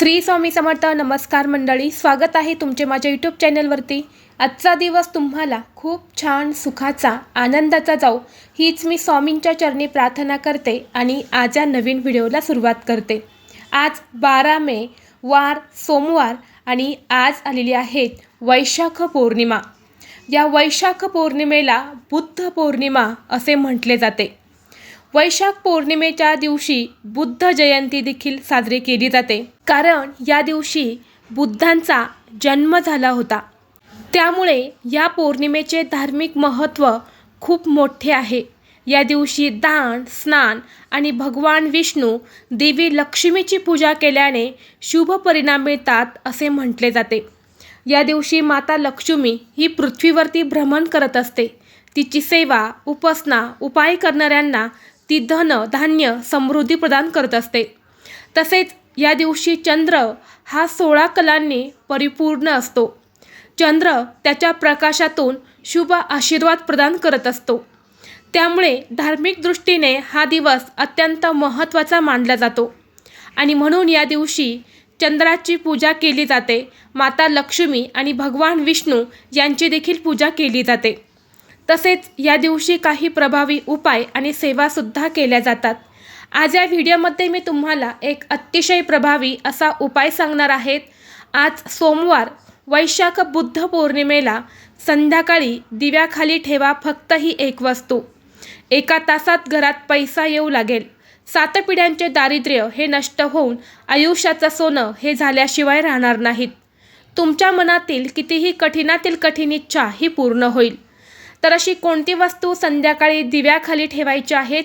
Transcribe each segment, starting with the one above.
श्री स्वामी समर्थ नमस्कार मंडळी स्वागत आहे तुमचे माझ्या यूट्यूब चॅनलवरती आजचा दिवस तुम्हाला खूप छान सुखाचा आनंदाचा जाऊ हीच मी स्वामींच्या चरणी प्रार्थना करते आणि आज या नवीन व्हिडिओला सुरुवात करते. आज बारा मे वार सोमवार आणि आज आलेली आहेत वैशाख पौर्णिमा. या वैशाख पौर्णिमेला बुद्ध पौर्णिमा असे म्हटले जाते. वैशाख पौर्णिमेच्या दिवशी बुद्ध जयंती देखील साजरी केली जाते. कारण या दिवशी बुद्धांचा जन्म झाला होता. त्यामुळे या पौर्णिमेचे धार्मिक महत्त्व खूप मोठे आहे. या दिवशी दान स्नान आणि भगवान विष्णू देवी लक्ष्मीची पूजा केल्याने शुभ परिणाम मिळतात असे म्हटले जाते. या दिवशी माता लक्ष्मी ही पृथ्वीवरती भ्रमण करत असते. तिची सेवा उपासना उपाय करणाऱ्यांना ती धन धान्य समृद्धी प्रदान करत असते. तसेच या दिवशी चंद्र हा सोळा कलांनी परिपूर्ण असतो. चंद्र त्याच्या प्रकाशातून शुभ आशीर्वाद प्रदान करत असतो. त्यामुळे धार्मिक दृष्टीने हा दिवस अत्यंत महत्त्वाचा मानला जातो. आणि म्हणून या दिवशी चंद्राची पूजा केली जाते. माता लक्ष्मी आणि भगवान विष्णू यांची देखील पूजा केली जाते. तसेच या दिवशी काही प्रभावी उपाय आणि सेवासुद्धा केल्या जातात. आज या व्हिडिओमध्ये मी तुम्हाला एक अतिशय प्रभावी असा उपाय सांगणार आहेत. आज सोमवार वैशाख बुद्ध पौर्णिमेला संध्याकाळी दिव्याखाली ठेवा फक्त ही एक वस्तू. एका तासात घरात पैसा येऊ लागेल. सात पिढ्यांचे दारिद्र्य हे नष्ट होऊन आयुष्याचं सोनं हे झाल्याशिवाय राहणार नाहीत. तुमच्या मनातील कितीही कठीणातील कठीण इच्छा ही पूर्ण होईल. तर अशी कोणती वस्तू संध्याकाळी दिव्याखाली ठेवायची आहेत?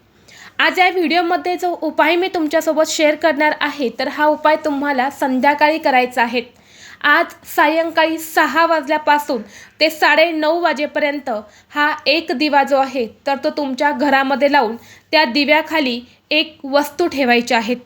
आज या व्हिडिओमध्ये जो उपाय मी तुमच्यासोबत शेअर करणार आहे तर हा उपाय तुम्हाला संध्याकाळी करायचा आहे. आज सायंकाळी सहा वाजल्यापासून ते साडे नऊ वाजेपर्यंत हा एक दिवा जो आहे तर तो तुमच्या घरामध्ये लावून त्या दिव्याखाली एक वस्तू ठेवायची आहेत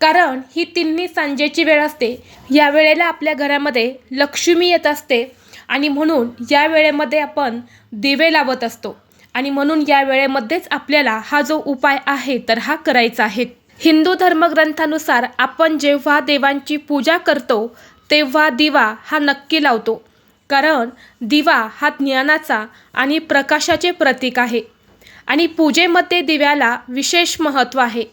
कारण ही तिन्ही सांजेची वेळ असते. या वेळेला आपल्या घरामध्ये लक्ष्मी येत असते आणि म्हणून या वेळेमध्ये आपण दिवे लावत असतो. आणि म्हणून या वेळेमध्येच आपल्याला हा जो उपाय आहे तर हा करायचा आहे. हिंदू धर्मग्रंथानुसार आपण जेव्हा देवांची पूजा करतो तेव्हा दिवा हा नक्की लावतो. कारण दिवा हा ज्ञानाचा आणि प्रकाशाचे प्रतीक आहे. आणि पूजेमध्ये दिव्याला विशेष महत्त्व आहे.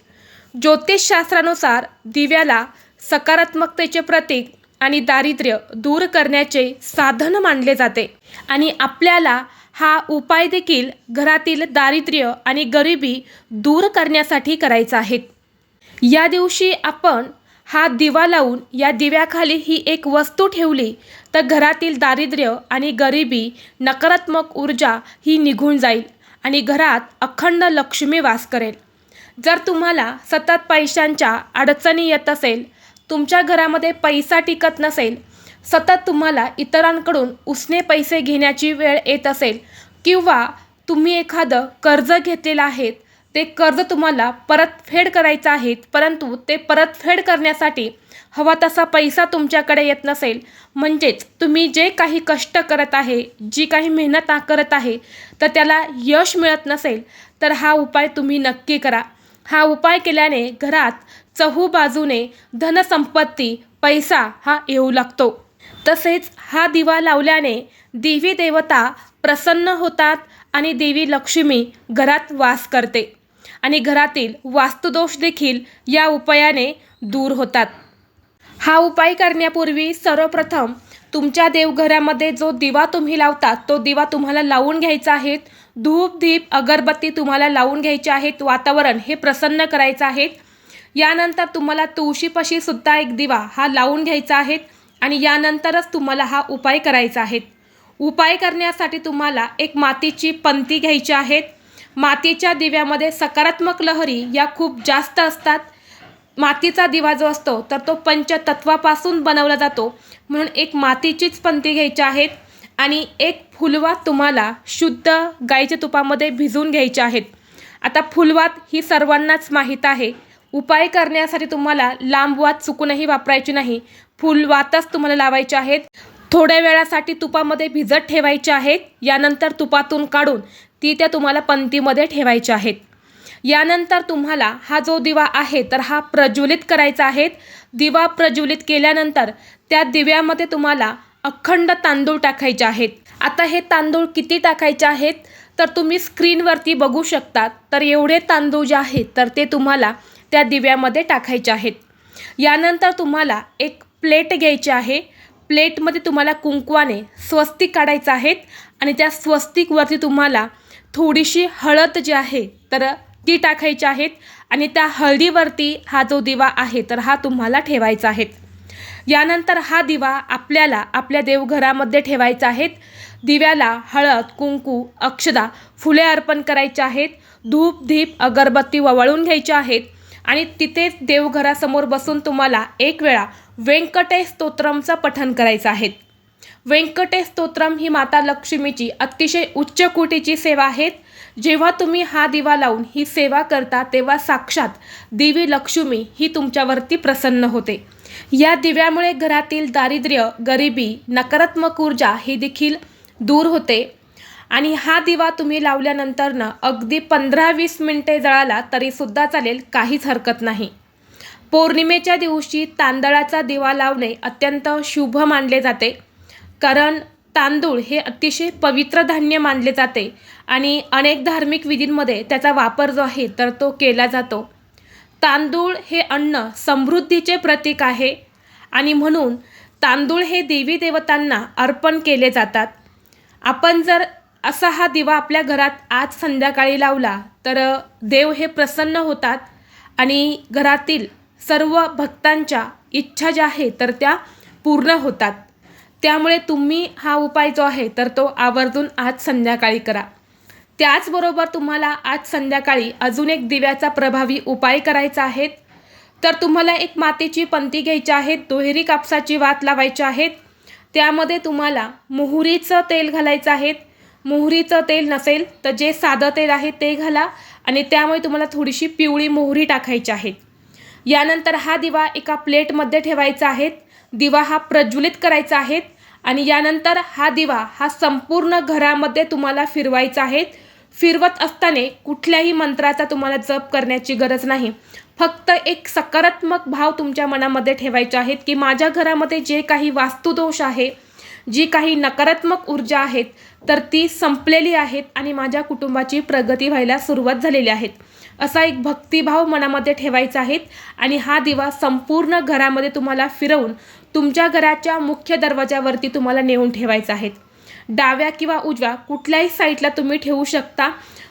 ज्योतिषशास्त्रानुसार दिव्याला सकारात्मकतेचे प्रतीक आणि दारिद्र्य दूर करण्याचे साधन मानले जाते. आणि आपल्याला हा उपाय देखील घरातील दारिद्र्य आणि गरिबी दूर करण्यासाठी करायचा आहे. या दिवशी आपण हा दिवा लावून या दिव्याखाली ही एक वस्तू ठेवली तर घरातील दारिद्र्य आणि गरिबी नकारात्मक ऊर्जा ही निघून जाईल आणि घरात अखंड लक्ष्मी वास करेल. जर तुम्हाला सतत पैशांच्या अडचणी येत असेल तुमच्या घरामध्ये पैसा टिकत नसेल सतत तुम्हाला इतरांकडून उसने पैसे घेण्याची वेळ येत असेल किंवा तुम्ही एखादं कर्ज घेतलेलं आहेत ते कर्ज तुम्हाला परतफेड करायचं आहे परंतु ते परतफेड करण्यासाठी हवा तसा पैसा तुमच्याकडे येत नसेल. म्हणजेच तुम्ही जे काही कष्ट करत आहे जी काही मेहनत करत आहे तर त्याला यश मिळत नसेल तर हा उपाय तुम्ही नक्की करा. हा उपाय केल्याने घरात चहू बाजूने धनसंपत्ती पैसा हा येऊ लागतो. तसेच हा दिवा लावल्याने देवी देवता प्रसन्न होतात आणि देवी लक्ष्मी घरात वास करते. आणि घरातील वास्तुदोष देखील या उपायाने दूर होतात. हा उपाय करण्यापूर्वी सर्वप्रथम तुमच्या देवघरामध्ये जो दिवा तुम्ही लावता तो दिवा तुम्हाला लावून घ्यायचा आहे. धूप दीप अगरबत्ती तुम्हाला लावून घ्यायचे आहेत. वातावरण हे प्रसन्न करायचं आहे. यानंतर तुम्हाला तुळशीपाशी सुद्धा एक दिवा हा लावून घ्यायचा आहे. आणि यानंतरच तुम्हाला हा उपाय करायचा आहे. उपाय करण्यासाठी तुम्हाला एक मातीची पंती घ्यायची आहेत. मातीच्या दिव्यामध्ये सकारात्मक लहरी या खूप जास्त असतात. मातीचा दिवा जो असतो तर तो पंचतत्वापासून बनवला जातो. म्हणून एक मातीचीच पंती घ्यायची आहेत आणि एक फुलवात तुम्हाला शुद्ध गाईच्या तुपामध्ये भिजवून घ्यायचे आहेत. आता फुलवात ही सर्वांनाच माहीत आहे. उपाय करण्यासाठी तुम्हाला लांबवात चुकूनही वापरायची नाही. फुलवातच तुम्हाला लावायचे आहेत. थोड्या वेळासाठी तुपामध्ये भिजत ठेवायचे आहेत. यानंतर तुपातून काढून ती त्या तुम्हाला पंतीमध्ये ठेवायच्या आहेत. यानंतर तुम्हाला हा जो दिवा आहे तर हा प्रज्वलित करायचा आहे. दिवा प्रज्वलित केल्यानंतर त्या दिव्यामध्ये तुम्हाला अखंड तांदूळ टाकायचे आहेत. आता हे तांदूळ किती टाकायचे आहेत? तर तुम्ही स्क्रीनवरती बघू शकता. तर एवढे तांदूळ जे आहेत तर ते तुम्हाला त्या दिव्यामध्ये टाकायचे आहेत. यानंतर तुम्हाला एक प्लेट घ्यायची आहे. प्लेटमध्ये तुम्हाला कुंकवाने स्वस्तिक काढायचं आहेत आणि त्या स्वस्तिकवरती तुम्हाला थोडीशी हळद जी आहे तर ती टाकायची आहेत आणि त्या हळदीवरती हा जो दिवा आहे तर हा तुम्हाला ठेवायचा आहे यानंतर हा दिवा आपल्याला आपल्या देवघरामध्ये ठेवायचा आहेत. दिव्याला हळद कुंकू अक्षदा फुले अर्पण करायचे आहेत. धूप धीप अगरबत्ती ववळून घ्यायच्या आहेत. आणि तिथेच देवघरासमोर बसून तुम्हाला एक वेळा व्यंकटेश स्तोत्रमचं पठण करायचं आहे. व्यंकटेश स्तोत्रम ही माता लक्ष्मीची अतिशय उच्च कोटीची सेवा आहे जेव्हा तुम्ही हा दिवा लावून ही सेवा करता तेव्हा साक्षात देवी लक्ष्मी ही तुमच्यावरती प्रसन्न होते. या दिव्यामुळे घरातील दारिद्र्य गरिबी नकारात्मक ऊर्जा ही देखील दूर होते. आणि हा दिवा तुम्ही लावल्यानंतरनं अगदी पंधरा वीस मिनटे जळाला तरीसुद्धा चालेल काहीच हरकत नाही. पौर्णिमेच्या दिवशी तांदळाचा दिवा लावणे अत्यंत शुभ मानले जाते. कारण तांदूळ हे अतिशय पवित्र धान्य मानले जाते आणि अनेक धार्मिक विधींमध्ये त्याचा वापर जो आहे तर तो केला जातो. तांदूळ हे अन्न समृद्धीचे प्रतीक आहे आणि म्हणून तांदूळ हे देवी देवतांना अर्पण केले जातात. आपण जर असा हा दिवा आपल्या घरात आज संध्याकाळी लावला तर देव हे प्रसन्न होतात आणि घरातील सर्व भक्तांच्या इच्छा ज्या आहेत तर त्या पूर्ण होतात. त्यामुळे तुम्ही हा उपाय जो आहे तर तो आवर्जून आज संध्याकाळी करा. त्याचबरोबर तुम्हाला आज संध्याकाळी अजून एक दिव्याचा प्रभावी उपाय करायचा आहे तर तुम्हाला एक मातीची पंती घ्यायची आहे दुहेरी कापसाची वात लावायची आहेत त्यामध्ये तुम्हाला मोहरीचं तेल घालायचं आहे मोहरीचं तेल नसेल तर जे साधं तेल आहे ते घाला आणि त्यामुळे तुम्हाला थोडीशी पिवळी मोहरी टाकायची आहे. यानंतर हा दिवा एका प्लेटमध्ये ठेवायचा आहे. दिवा हा प्रज्वलित करायचा आहे आणि यानंतर हा दिवा हा संपूर्ण घरामध्ये तुम्हाला फिरवायचा आहे. फिरवत असताना कुठल्याही मंत्राचा तुम्हाला जप करण्याची गरज नाही. फक्त एक सकारात्मक भाव तुमच्या मनामध्ये ठेवायचे आहेत की माझ्या घरामध्ये जे काही वास्तुदोष आहे जी काही नकारात्मक ऊर्जा आहेत तर ती संपलेली आहेत आणि माझ्या कुटुंबाची प्रगती व्हायला सुरुवात झालेली आहेत. असा एक भक्तिभाव मनामध्ये ठेवायचा आहे आणि हा दिवा संपूर्ण घरामध्ये तुम्हाला फिरवून तुमच्या घराच्या मुख्य दरवाजावरती तुम्हाला नेऊन ठेवायचा आहे. डाव्या किंवा उजव्या कुठल्याही साईडला तुम्ही ठेवू शकता.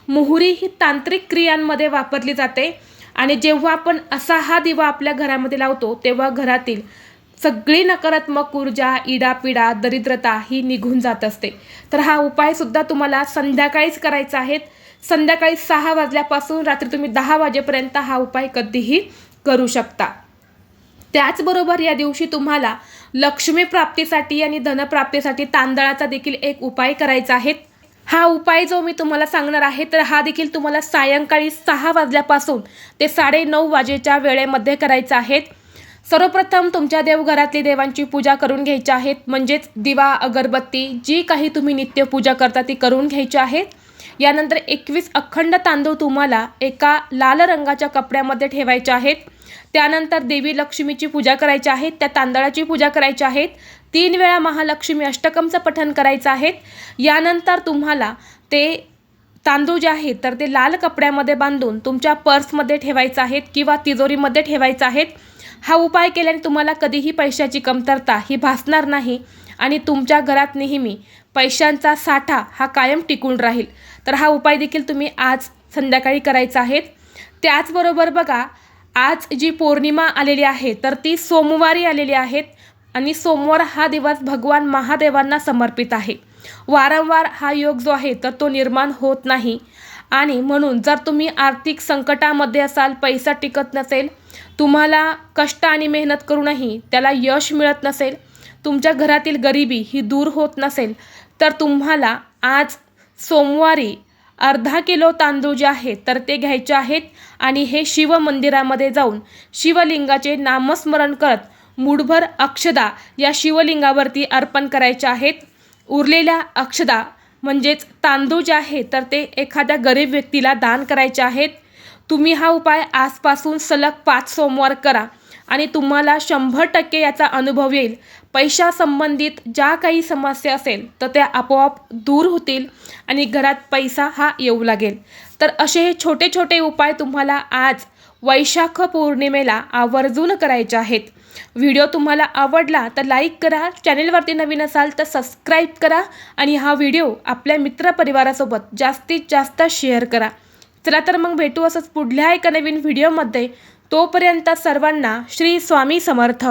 मोहरी ही तांत्रिक क्रियांमध्ये वापरली जाते आणि जेव्हा आपण असा हा दिवा आपल्या घरामध्ये लावतो तेव्हा घरातील सगळी नकारात्मक ऊर्जा इडापिडा दरिद्रता ही निघून जात असते. तर हा उपायसुद्धा तुम्हाला संध्याकाळीच करायचा आहे. संध्याकाळी सहा वाजल्यापासून रात्री तुम्ही दहा वाजेपर्यंत हा उपाय कधीही करू शकता. त्याचबरोबर या दिवशी तुम्हाला लक्ष्मी प्राप्तीसाठी आणि धनप्राप्तीसाठी तांदळाचा देखील एक उपाय करायचा आहे. हा उपाय जो मी तुम्हाला सांगणार आहे तर हा देखील तुम्हाला सायंकाळी सहा वाजल्यापासून ते साडे नऊ वाजेच्या वेळेमध्ये करायचा आहे. सर्वप्रथम तुमच्या देवघरातली देवांची पूजा करून घ्यायची आहेत. म्हणजेच दिवा अगरबत्ती जी काही तुम्ही नित्य पूजा करता ती करून घ्यायची आहेत. यानंतर एकवीस अखंड तांदूळ तुम्हाला एका लाल रंगाच्या कपड्यामध्ये ठेवायचे आहेत. त्यानंतर देवी लक्ष्मीची पूजा करायची आहे. त्या तांदळाची पूजा करायची आहेत. तीन वेळा महालक्ष्मी अष्टकमचं पठण करायचं आहे. यानंतर तुम्हाला ते तांदूळ जे आहेत तर ते लाल कपड्यामध्ये बांधून तुमच्या पर्समध्ये ठेवायचं आहेत किंवा तिजोरीमध्ये ठेवायचं आहेत. हा उपाय केल्याने तुम्हाला कधीही पैशाची कमतरता ही भासणार नाही आणि तुमच्या घरात नेहमी पैशांचा साठा हा कायम टिकून राहील. तर हा उपाय देखील तुम्ही आज संध्याकाळी करायचा आहे. त्याचबरोबर बघा आज जी पौर्णिमा आलेली आहे तर ती सोमवारी आलेली आहेत आणि सोमवार हा दिवस भगवान महादेवांना समर्पित आहे. वारंवार हा योग जो आहे तर तो निर्माण होत नाही. आणि म्हणून जर तुम्ही आर्थिक संकटामध्ये असाल पैसा टिकत नसेल तुम्हाला कष्ट आणि मेहनत करूनही त्याला यश मिळत नसेल तुमच्या घरातील गरिबी ही दूर होत नसेल तर तुम्हाला आज सोमवारी अर्धा किलो तांदूळ जे आहे तर ते घ्यायचे आहेत आणि हे शिव मंदिरामध्ये जाऊन शिवलिंगाचे नामस्मरण करत मुठभर अक्षदा या शिवलिंगावरती अर्पण करायचे आहेत. उरलेल्या अक्षदा म्हणजेच तांदूळ जे आहे तर ते एखाद्या गरीब व्यक्तीला दान करायचे आहेत. तुम्ही हा उपाय आजपासून सलग पाच सोमवार करा आणि तुम्हाला शंभर टक्के याचा अनुभव येईल. पैशासंबंधित ज्या काही समस्या असेल तर त्या आपोआप दूर होतील आणि घरात पैसा हा येऊ लागेल. तर असे हे छोटे छोटे उपाय तुम्हाला आज वैशाख पौर्णिमेला आवर्जून करायचे आहेत. व्हिडिओ तुम्हाला आवडला तर लाईक करा चॅनेलवरती नवीन असाल तर सबस्क्राईब करा आणि हा व्हिडिओ आपल्या मित्रपरिवारासोबत जास्तीत जास्त शेअर करा. चला तर मग भेटू असंच पुढल्या एका नवीन व्हिडिओमध्ये. तोपर्यंत सर्वांना श्री स्वामी समर्थ.